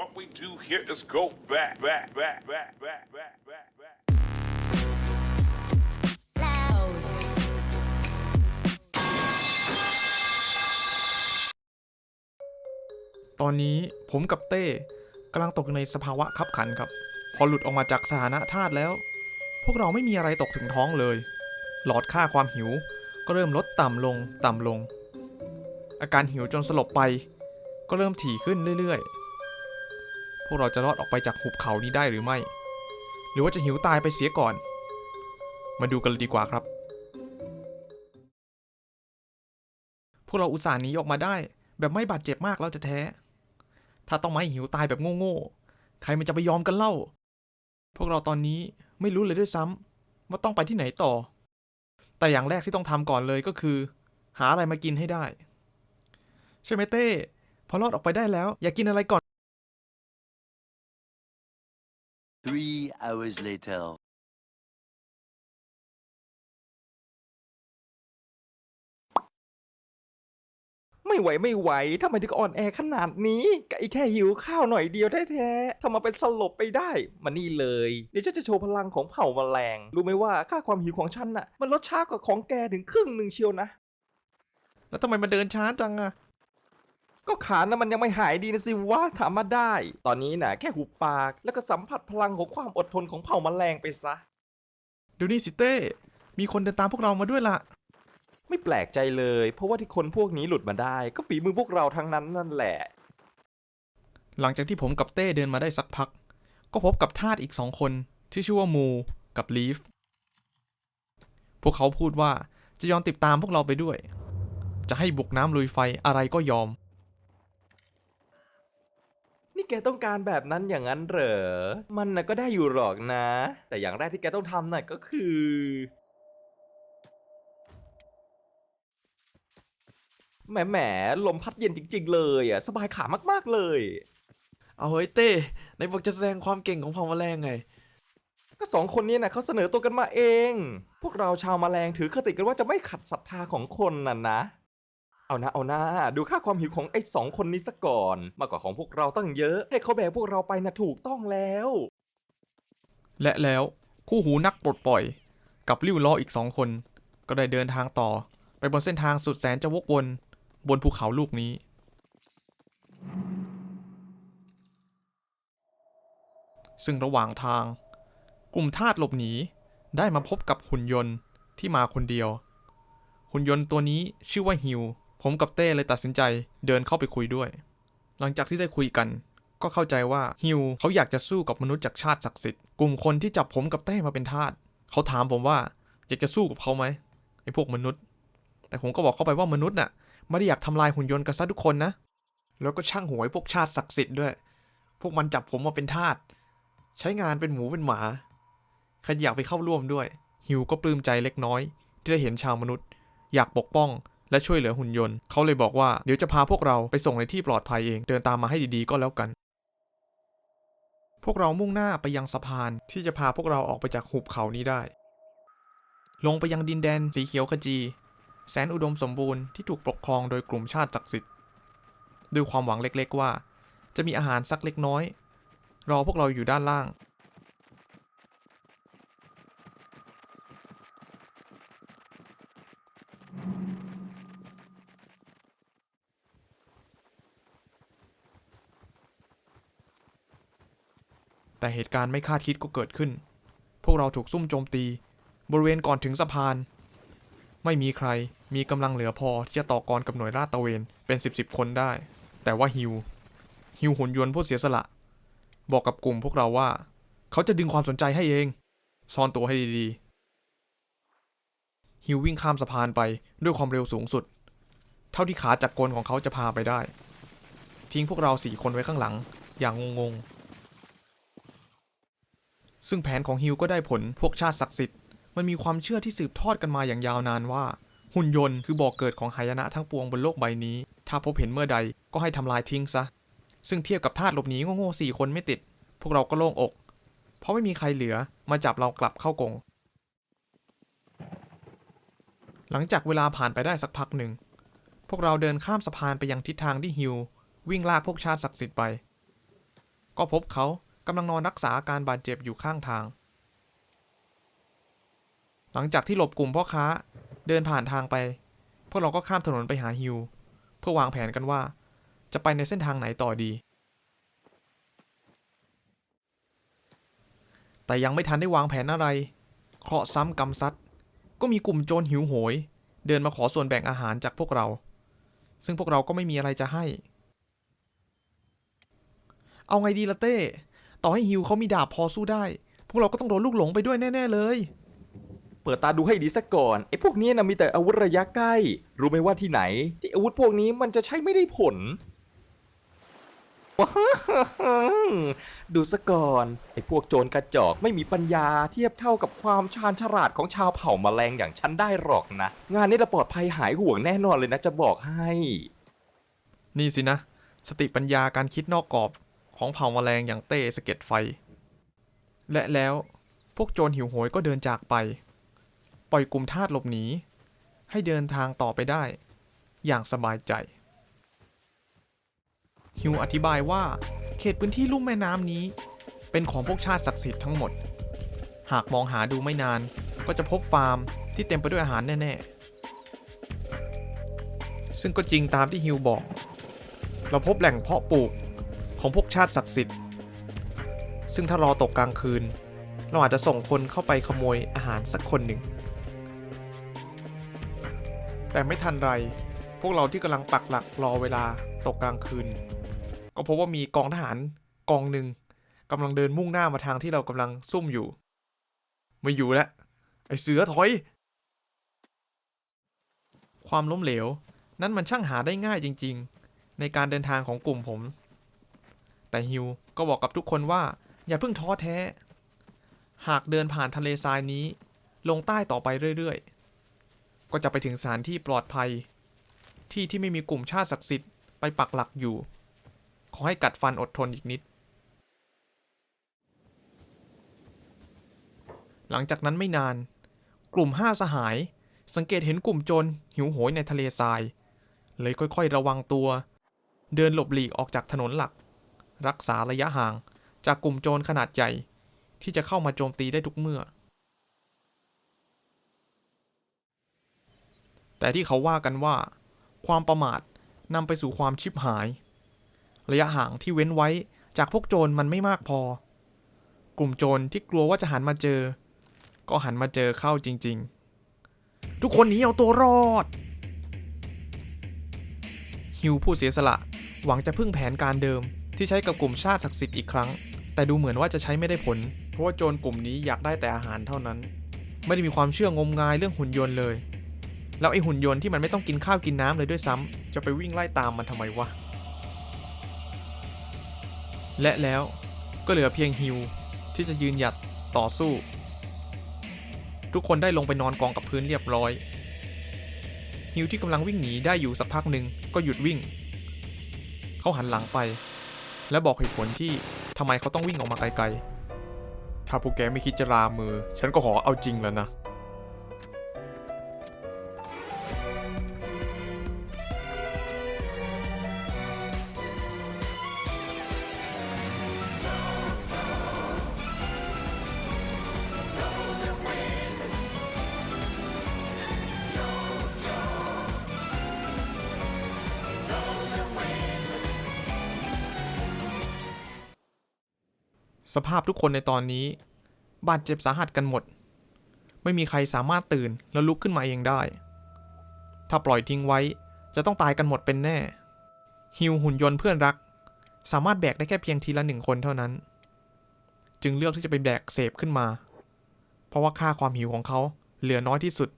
What we do here is go back, back, back, back, back, back, back, back. ตอนนี้ผมกับเต้กำลังตกอยู่ในสภาวะขับขันครับ พอหลุดออกมาจากสถานะทาสแล้ว พวกเราไม่มีอะไรตกถึงท้องเลย หลอดค่าความหิว ก็เริ่มลดต่ำลงต่ำลง อาการหิวจนสลบไป ก็เริ่มถี่ขึ้นเรื่อยๆ วกเราจะรอดออกไปจากหุบเขานี้ได้หรือไม่ หรือว่าจะหิวตายไปเสียก่อน มาดูกันเลยดีกว่าครับ พวกเราอุตส่าห์หนีออกมาได้ แบบไม่บาดเจ็บมากแล้วจะแท้ ถ้าต้องมาห้หิวตายแบบโง่ๆ ใครมันจะไปยอมกันเล่า พวกเราตอนนี้ไม่รู้เลยด้วยซ้ำว่าต้องไปที่ไหนต่อ แต่อย่างแรกที่ต้องทำก่อนเลยก็คือ หาอะไรมากินให้ได้ ใช่ไหมเต้พอรอดออกไปได้แล้ว อยากกินอะไรก่อน Three hours later. ไม่ไหวไม่ไหวทำไมถึงอ่อนแอขนาดนี้ก็ไอ้แค่หิวข้าวหน่อยเดียวแท้ๆทำมาเป็นสลบไปได้มานี่เลยเดี๋ยวฉันจะโชว์พลังของเผ่าแมลง รู้ไหมว่าค่าความหิวของฉันน่ะ มันลดช้ากว่าของแกถึงครึ่งหนึ่งเชียวนะ แล้วทำไมมาเดินช้าจังอะ ก็ขานะมันยังไม่หายดีนะสิวะถามมาได้ ตอนนี้น่ะแค่หุบปาก แล้วก็สัมผัสพลังของความอดทนของเผ่าแมลงไปซะดูนี่สิเต้ มีคนเดินตามพวกเรามาด้วยล่ะไม่แปลกใจเลย เพราะว่าที่คนพวกนี้หลุดมาได้ ก็ฝีมือพวกเราทั้งนั้นนั่นแหละ หลังจากที่ผมกับเต้เดินมาได้สักพัก ก็พบกับทาสอีกสองคนที่ชื่อว่ามูกับลีฟ พวกเขาพูดว่าจะยอมติดตามพวกเราไปด้วย จะให้บุกน้ำลุยไฟอะไรก็ยอม นี่แกต้องการแบบนั้นอย่างนั้นเหรอ มันนะก็ได้อยู่หรอกนะ แต่อย่างแรกที่แกต้องทำน่ะก็คือ แหมแหมลมพัดเย็นจริง ๆ เลยอะ สบายขามากๆเลย เอาเฮ้ยเต้ในบอกจะแสดงความเก่งของเผ่าแมลงไง ก็สองคนนี้นะเขาเสนอตัวกันมาเอง พวกเราชาวแมลงถือคติกันว่าจะไม่ขัดศรัทธาของคนน่ะนะ เอานะเอานะดูค่าความหิวของไอ้สองคนนี้ซะก่อน มากกว่าของพวกเราตั้งเยอะ ให้เขาแบกพวกเราไปนะถูกต้องแล้ว และแล้วคู่หูนักปลดปล่อย กับริ้วล้ออีกสองคน ก็ได้เดินทางต่อ ไปบนเส้นทางสุดแสนจะวกวน บนภูเขาลูกนี้ ซึ่งระหว่างทาง กลุ่มทาสหลบหนีได้มาพบกับหุ่นยนต์ที่มาคนเดียว หุ่นยนต์ตัวนี้ชื่อว่าฮิว ผมกับเต้เลยตัดสินใจเดินเข้าไปคุยด้วย หลังจากที่ได้คุยกัน ก็เข้าใจว่าฮิวเขาอยากจะสู้กับมนุษย์จากชาติศักดิ์สิทธิ์กลุ่มคนที่จับผมกับเต้มาเป็นทาสเขาถามผมว่าอยากจะสู้กับเขาไหมไอ้พวกมนุษย์ แต่ผมก็บอกเขาไปว่ามนุษย์น่ะไม่ได้อยากทำลายหุ่นยนต์กันซะทุกคนนะ แล้วก็ช่างหวยพวกชาติศักดิ์สิทธิ์ด้วย พวกมันจับผมมาเป็นทาสใช้งานเป็นหมูเป็นหมาใครอยากไปเข้าร่วมด้วย ฮิวก็ปลื้มใจเล็กน้อย ที่ได้เห็นชาวมนุษย์ อยากปกป้อง และช่วยเหลือหุ่นยนต์ เขาเลยบอกว่าเดี๋ยวจะพาพวกเราไปส่งในที่ปลอดภัยเอง เดินตามมาให้ดีๆก็แล้วกัน พวกเรามุ่งหน้าไปยังสะพานที่จะพาพวกเราออกไปจากหุบเขานี้ได้ ลงไปยังดินแดนสีเขียวขจี แสนอุดมสมบูรณ์ที่ถูกปกครองโดยกลุ่มชาติศักดิ์สิทธิ์ด้วยความหวังเล็กๆว่า จะมีอาหารสักเล็กน้อย รอพวกเราอยู่ด้านล่าง แต่เหตุการณ์ไม่คาดคิดก็เกิดขึ้น พวกเราถูกซุ่มโจมตี บริเวณก่อนถึงสะพาน ไม่มีใครมีกำลังเหลือพอที่จะต่อกรกับหน่วยลาดตระเวนเป็นสิบสิบคนได้ แต่ว่าฮิว ฮิวหุ่นยนต์ผู้เสียสละ บอกกับกลุ่มพวกเราว่า เขาจะดึงความสนใจให้เอง ซ่อนตัวให้ดีๆ ฮิววิ่งข้ามสะพานไปด้วยความเร็วสูงสุด เท่าที่ขาจักรกลของเขาจะพาไปได้ ทิ้งพวกเราสี่คนไว้ข้างหลัง อย่างงงๆ ซึ่งแผนของฮิวก็ได้ผลพวกชาติศักดิ์สิทธิ์มันมีความเชื่อที่สืบทอดกันมาอย่างยาวนานว่า หุ่นยนต์คือบ่อกเกิดของหายนะทั้งปวงบนโลกใบนี้ ถ้าพบเห็นเมื่อใดก็ให้ทำลายทิ้งซะ ซึ่งเทียบกับทาสหลบหนีโง่ๆสี่คนไม่ติด พวกเราก็โล่งอก เพราะไม่มีใครเหลือมาจับเรากลับเข้ากงหลังจากเวลาผ่านไปได้สักพักหนึ่ง พวกเราเดินข้ามสะพานไปยังทิศทางที่ฮิว วิ่งลากพวกชาติศักดิ์สิทธิ์ไป ก็พบเขา กำลังนอนรักษาอาการบาดเจ็บอยู่ข้างทาง หลังจากที่หลบกลุ่มพ่อค้าเดินผ่านทางไป พวกเราก็ข้ามถนนไปหาฮิว เพื่อวางแผนกันว่า จะไปในเส้นทางไหนต่อดี แต่ยังไม่ทันได้วางแผนอะไร เคราะห์ซ้ำกรรมซัด ก็มีกลุ่มโจรหิวโหย เดินมาขอส่วนแบ่งอาหารจากพวกเรา ซึ่งพวกเราก็ไม่มีอะไรจะให้ เอาไงดีละเต้ ต่อให้ฮิวเขามีดาบพอสู้ได้ พวกเราก็ต้องโดนลูกหลงไปด้วยแน่ ๆ เลย เปิดตาดูให้ดีสักก่อนไอ้พวกนี้นะมีแต่อาวุธระยะใกล้ รู้ไหมว่าที่ไหน ที่อาวุธพวกนี้มันจะใช้ไม่ได้ผลว้าวดูซะก่อนไอ้พวกโจรกระจอกไม่มีปัญญาเทียบเท่ากับความชาญฉลาดของชาวเผ่าแมลงอย่างฉันได้หรอกนะ งานนี้เราปลอดภัยหายห่วงแน่นอนเลยนะจะบอกให้ นี่สินะ สติปัญญาการคิดนอกกรอบ ของเผ่าแมลงอย่างเต้สะเก็ดไฟ และแล้วพวกโจรหิวโหยก็เดินจากไป ปล่อยกลุ่มทาสหลบหนี ให้เดินทางต่อไปได้ อย่างสบายใจ ฮิวอธิบายว่าเขตพื้นที่ลุ่มแม่น้ำนี้ เป็นของพวกชาติศักดิ์สิทธิ์ทั้งหมด หากมองหาดูไม่นานก็จะพบฟาร์มที่เต็มไปด้วยอาหารแน่ๆ ซึ่งก็จริงตามที่ฮิวบอก เราพบแหล่งเพาะปลูก ของพวกชาติศักดิ์สิทธิ์ ซึ่งถ้ารอตกกลางคืน เราอาจจะส่งคนเข้าไปขโมยอาหารสักคนหนึ่ง แต่ไม่ทันไรพวกเราที่กำลังปักหลักรอเวลาตกกลางคืน ก็พบว่ามีกองทหารกองหนึ่งกำลังเดินมุ่งหน้ามาทางที่เรากำลังซุ่มอยู่ ไม่อยู่แล้วไอเสือถอย ความล้มเหลว นั่นมันช่างหาได้ง่ายจริง ๆ ในการเดินทางของกลุ่มผม แต่ฮิวก็บอกกับทุกคนว่า อย่าเพิ่งท้อแท้ หากเดินผ่านทะเลทรายนี้ ลงใต้ต่อไปเรื่อยๆ ก็จะไปถึงสถานที่ปลอดภัย ที่ที่ไม่มีกลุ่มชาติศักดิ์สิทธิ์ไปปักหลักอยู่ ขอให้กัดฟันอดทนอีกนิด หลังจากนั้นไม่นาน กลุ่มห้าสหาย สังเกตเห็นกลุ่มโจรหิวโหยในทะเลทราย เลยค่อยๆ ระวังตัว เดินหลบหลีกออกจากถนนหลัก รักษาระยะห่าง จากกลุ่มโจรขนาดใหญ่ ที่จะเข้ามาโจมตีได้ทุกเมื่อ แต่ที่เขาว่ากันว่า ความประมาทนำไปสู่ความชิบหาย ระยะห่างที่เว้นไว้จากพวกโจรมันไม่มากพอ กลุ่มโจรที่กลัวว่าจะหันมาเจอ ก็หันมาเจอเข้าจริง ๆ ทุกคนหนีเอาตัวรอดฮิวผู้เสียสละหวังจะพึ่งแผนการเดิม ที่ใช้กับกลุ่มชาติศักดิ์สิทธิ์อีกครั้ง แต่ดูเหมือนว่าจะใช้ไม่ได้ผล เพราะว่าโจรกลุ่มนี้อยากได้แต่อาหารเท่านั้น ไม่ได้มีความเชื่องมงายเรื่องหุ่นยนต์เลย แล้วไอหุ่นยนต์ที่มันไม่ต้องกินข้าวกินน้ำเลยด้วยซ้ำจะไปวิ่งไล่ตามมันทำไมวะ และแล้วก็เหลือเพียงฮิวที่จะยืนหยัดต่อสู้ ทุกคนได้ลงไปนอนกองกับพื้นเรียบร้อย ฮิวที่กำลังวิ่งหนีได้อยู่สักพักหนึ่งก็หยุดวิ่ง เขาหันหลังไป และบอกเหตุผลที่ทำไมเขาต้องวิ่งออกมาไกลๆ ถ้าพวกแกไม่คิดจะลามือ ฉันก็ขอเอาจริงแล้วนะ สภาพทุกคนในตอนนี้ บาดเจ็บสาหัสกันหมด ไม่มีใครสามารถตื่นแล้วลุกขึ้นมาเองได้ ถ้าปล่อยทิ้งไว้ จะต้องตายกันหมดเป็นแน่ ฮิวหุ่นยนต์เพื่อนรัก สามารถแบกได้แค่เพียงทีละหนึ่งคนเท่านั้น จึงเลือกที่จะไปแบกเสพขึ้นมา เพราะว่าค่าความหิวของเขาเหลือน้อยที่สุด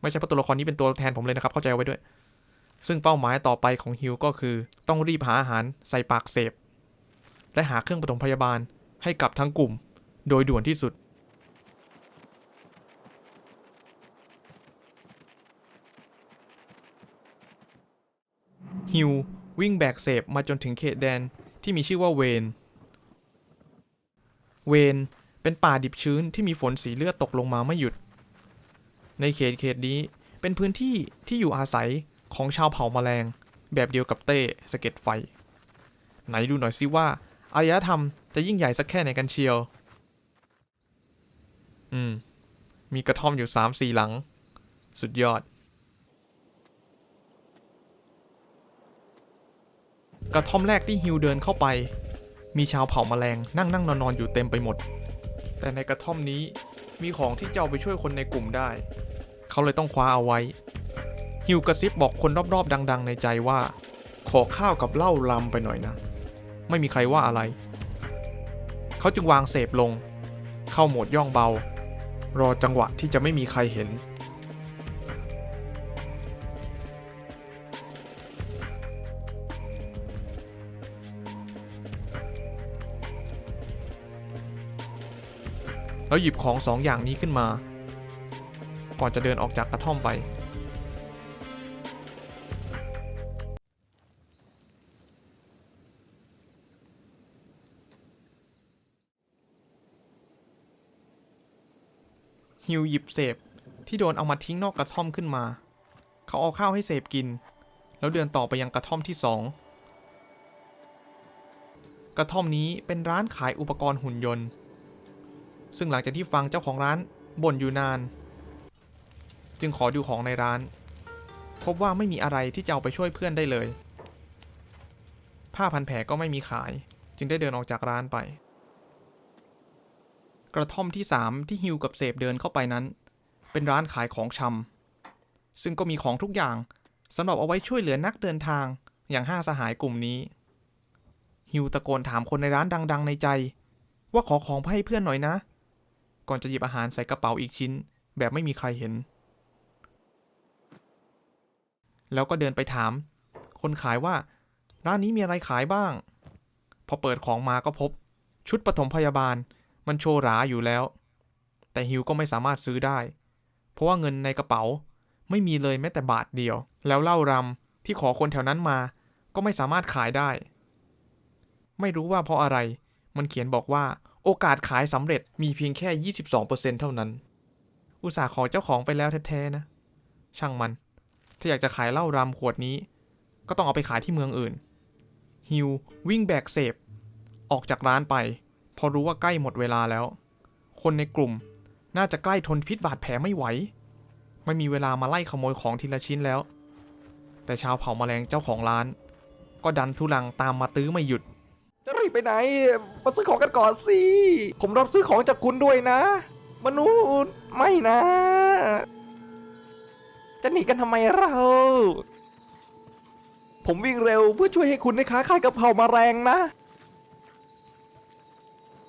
ไม่ใช่เพราะตัวละครนี้เป็นตัวแทนผมเลยนะครับ เข้าใจไว้ด้วย ซึ่งเป้าหมายต่อไปของฮิวก็คือ ต้องรีบหาอาหารใส่ปากเสพ และหาเครื่องปฐมพยาบาลให้กับทั้งกลุ่ม โดยด่วนที่สุด ฮิววิ่งแบกเสพมาจนถึงเขตแดนที่มีชื่อว่าเวน เวนเป็นป่าดิบชื้นที่มีฝนสีเลือดตกลงมาไม่หยุด ในเขตเขตนี้เป็นพื้นที่ที่อยู่อาศัยของชาวเผ่าแมลง แบบเดียวกับเต้สะเก็ดไฟ ไหนดูหน่อยสิว่า อารยธรรมจะยิ่งใหญ่สักแค่ไหนกันเชียว อืม มีกระท่อมอยู่สามสี่หลัง สุดยอด กระท่อมแรกที่ฮิวเดินเข้าไป มีชาวเผ่าแมลงนั่งนั่งนอนนอนอยู่เต็มไปหมด แต่ในกระท่อมนี้มีของที่จะเอาไปช่วยคนในกลุ่มได้ เขาเลยต้องคว้าเอาไว้ ฮิวกระซิบบอกคนรอบๆ ดัง ๆ ในใจว่า ขอข้าวกับเหล้าลำไปหน่อยนะ ไม่มีใครว่าอะไร เขาจึงวางเสพลง เข้าโหมดย่องเบา รอจังหวะที่จะไม่มีใครเห็น แล้วหยิบของสองอย่างนี้ขึ้นมา ก่อนจะเดินออกจากกระท่อมไป ฮิวหยิบเสพที่โดนเอามาทิ้งนอกกระท่อมขึ้นมา เขาเอาข้าวให้เสพกิน แล้วเดินต่อไปยังกระท่อมที่สองกระท่อมนี้เป็นร้านขายอุปกรณ์หุ่นยนต์ ซึ่งหลังจากที่ฟังเจ้าของร้านบ่นอยู่นาน จึงขอดูของในร้าน พบว่าไม่มีอะไรที่จะเอาไปช่วยเพื่อนได้เลย ผ้าพันแผลก็ไม่มีขาย จึงได้เดินออกจากร้านไป กระท่อมที่ 3 ที่ฮิวกับเสพเดินเข้าไปนั้น เป็นร้านขายของชำซึ่งก็มีของทุกอย่างสำหรับเอาไว้ช่วยเหลือนักเดินทางอย่างห้าสหายกลุ่มนี้ ฮิวตะโกนถามคนในร้านดัง ๆ ในใจ ว่าขอของไปให้เพื่อนหน่อยนะ ก่อนจะหยิบอาหารใส่กระเป๋าอีกชิ้น แบบไม่มีใครเห็น แล้วก็เดินไปถาม คนขายว่า ร้านนี้มีอะไรขายบ้าง พอเปิดของมาก็พบ ชุดปฐมพยาบาล มันโชว์หราอยู่แล้ว แต่ฮิวก็ไม่สามารถซื้อได้ เพราะว่าเงินในกระเป๋าไม่มีเลยแม้แต่บาทเดียว แล้วเหล้ารำที่ขอคนแถวนั้นมา ก็ไม่สามารถขายได้ ไม่รู้ว่าเพราะอะไร มันเขียนบอกว่าโอกาสขายสำเร็จมีเพียงแค่ 22%เท่านั้น อุตส่าห์ขอเจ้าของไปแล้วแท้ๆนะ ช่างมัน ถ้าอยากจะขายเหล้ารำขวดนี้ ก็ต้องเอาไปขายที่เมืองอื่น ฮิววิ่งแบกเสพออกจากร้านไป พอรู้ว่าใกล้หมดเวลาแล้ว คนในกลุ่มน่าจะใกล้ทนพิษบาดแผลไม่ไหว ไม่มีเวลามาไล่ขโมยของทีละชิ้นแล้ว แต่ชาวเผ่าแมลงเจ้าของร้าน ก็ดันทุลังตามมาตื้อไม่หยุด จะรีบไปไหน มาซื้อของกันก่อนสิ ผมรับซื้อของจากคุณด้วยนะ มนุษย์ไม่นะ จะหนีกันทำไมเรา ผมวิ่งเร็วเพื่อช่วยให้คุณได้ค้าขายกะเพรามาแรงนะ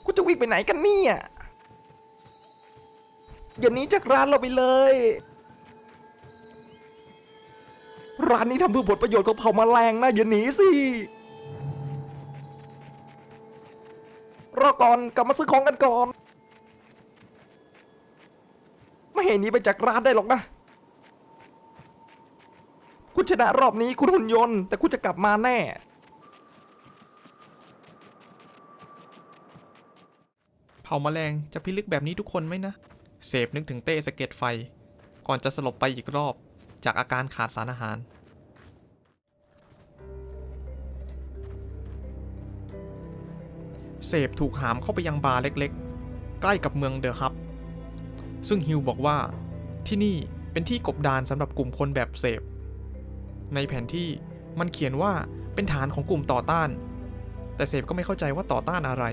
คุณจะวิ่งไปไหนกันเนี่ยอย่าหนีจากร้านเราไปเลย ร้านนี้ทำเพื่อผลประโยชน์ของเผ่าแมลงนะอย่าหนีสิรอก่อนกลับมาซื้อของกันก่อน ไม่เห็นหนี้ไปจากร้านได้หรอกนะ คุณชนะรอบนี้คุณหุ่นยนต์ แต่คุณจะกลับมาแน่ ผ่าแมลงจะพิลึกแบบนี้ทุกคนไหมนะ เสพนึกถึงเต้สะเก็ดไฟ ก่อนจะสลบไปอีกรอบ จากอาการขาดสารอาหาร เสพถูกหามเข้าไปยังบาร์เล็กๆ ใกล้กับเมืองเดอะฮับ ซึ่งฮิวบอกว่า ที่นี่เป็นที่กบดานสำหรับกลุ่มคนแบบเสพ ในแผนที่มันเขียนว่าเป็นฐานของกลุ่มต่อต้าน แต่เสพก็ไม่เข้าใจว่าต่อต้านอะไร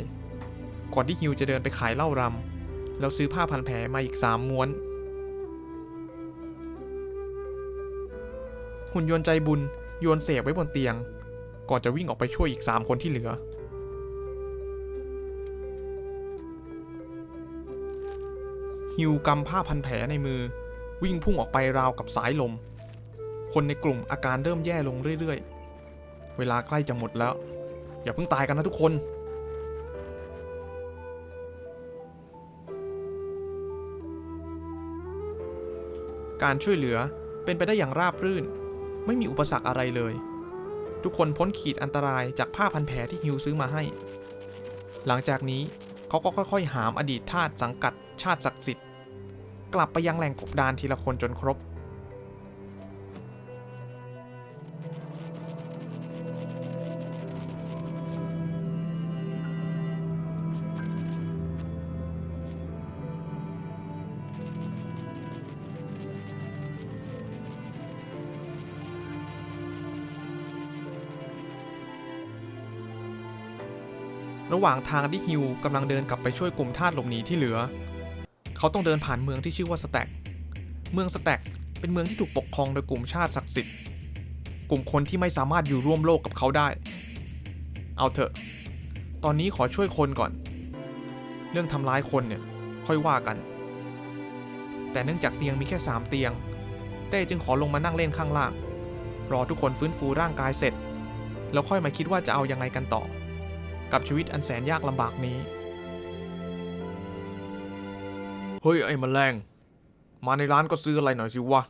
ก่อนที่ฮิวจะเดินไปขายเหล้ารำแล้วซื้อผ้าพันแผลมาอีกสามม้วน หุ่นยนต์ใจบุญโยนเสพไว้บนเตียง ก่อนจะวิ่งออกไปช่วยอีกสามคนที่เหลือ ฮิวกำผ้าพันแผลในมือ วิ่งพุ่งออกไปราวกับสายลม คนในกลุ่มอาการเริ่มแย่ลงเรื่อยๆ เวลาใกล้จะหมดแล้ว อย่าเพิ่งตายกันนะทุกคน การช่วยเหลือเป็นไปได้อย่างราบรื่น ไม่มีอุปสรรคอะไรเลย ทุกคนพ้นขีดอันตรายจากผ้าพันแผลที่ฮิวซื้อมาให้ หลังจากนี้เขาก็ค่อยๆ หามอดีตทาสสังกัดชาติศักดิ์สิทธิ์ กลับไปยังแหล่งกบดานทีละคนจนครบ ระหว่างทางที่ฮิวกำลังเดินกลับไปช่วยกลุ่มทาสหลบหนีที่เหลือ เขาต้องเดินผ่านเมืองที่ชื่อว่าสแต็ก เมืองสแต็กเป็นเมืองที่ถูกปกครองโดยกลุ่มชาติศักดิ์สิทธิ์ กลุ่มคนที่ไม่สามารถอยู่ร่วมโลกกับเขาได้ เอาเถอะ ตอนนี้ขอช่วยคนก่อน เรื่องทำร้ายคนเนี่ยค่อยว่ากัน แต่เนื่องจากเตียงมีแค่ 3 เตียง เต้จึงขอลงมานั่งเล่นข้างล่าง รอทุกคนฟื้นฟูร่างกายเสร็จ แล้วค่อยมาคิดว่าจะเอายังไงกันต่อ กับชีวิตอันแสนยากลำบากนี้ เฮ้ย ไอ้แมลง มาในร้านก็ซื้ออะไรหน่อยสิวะ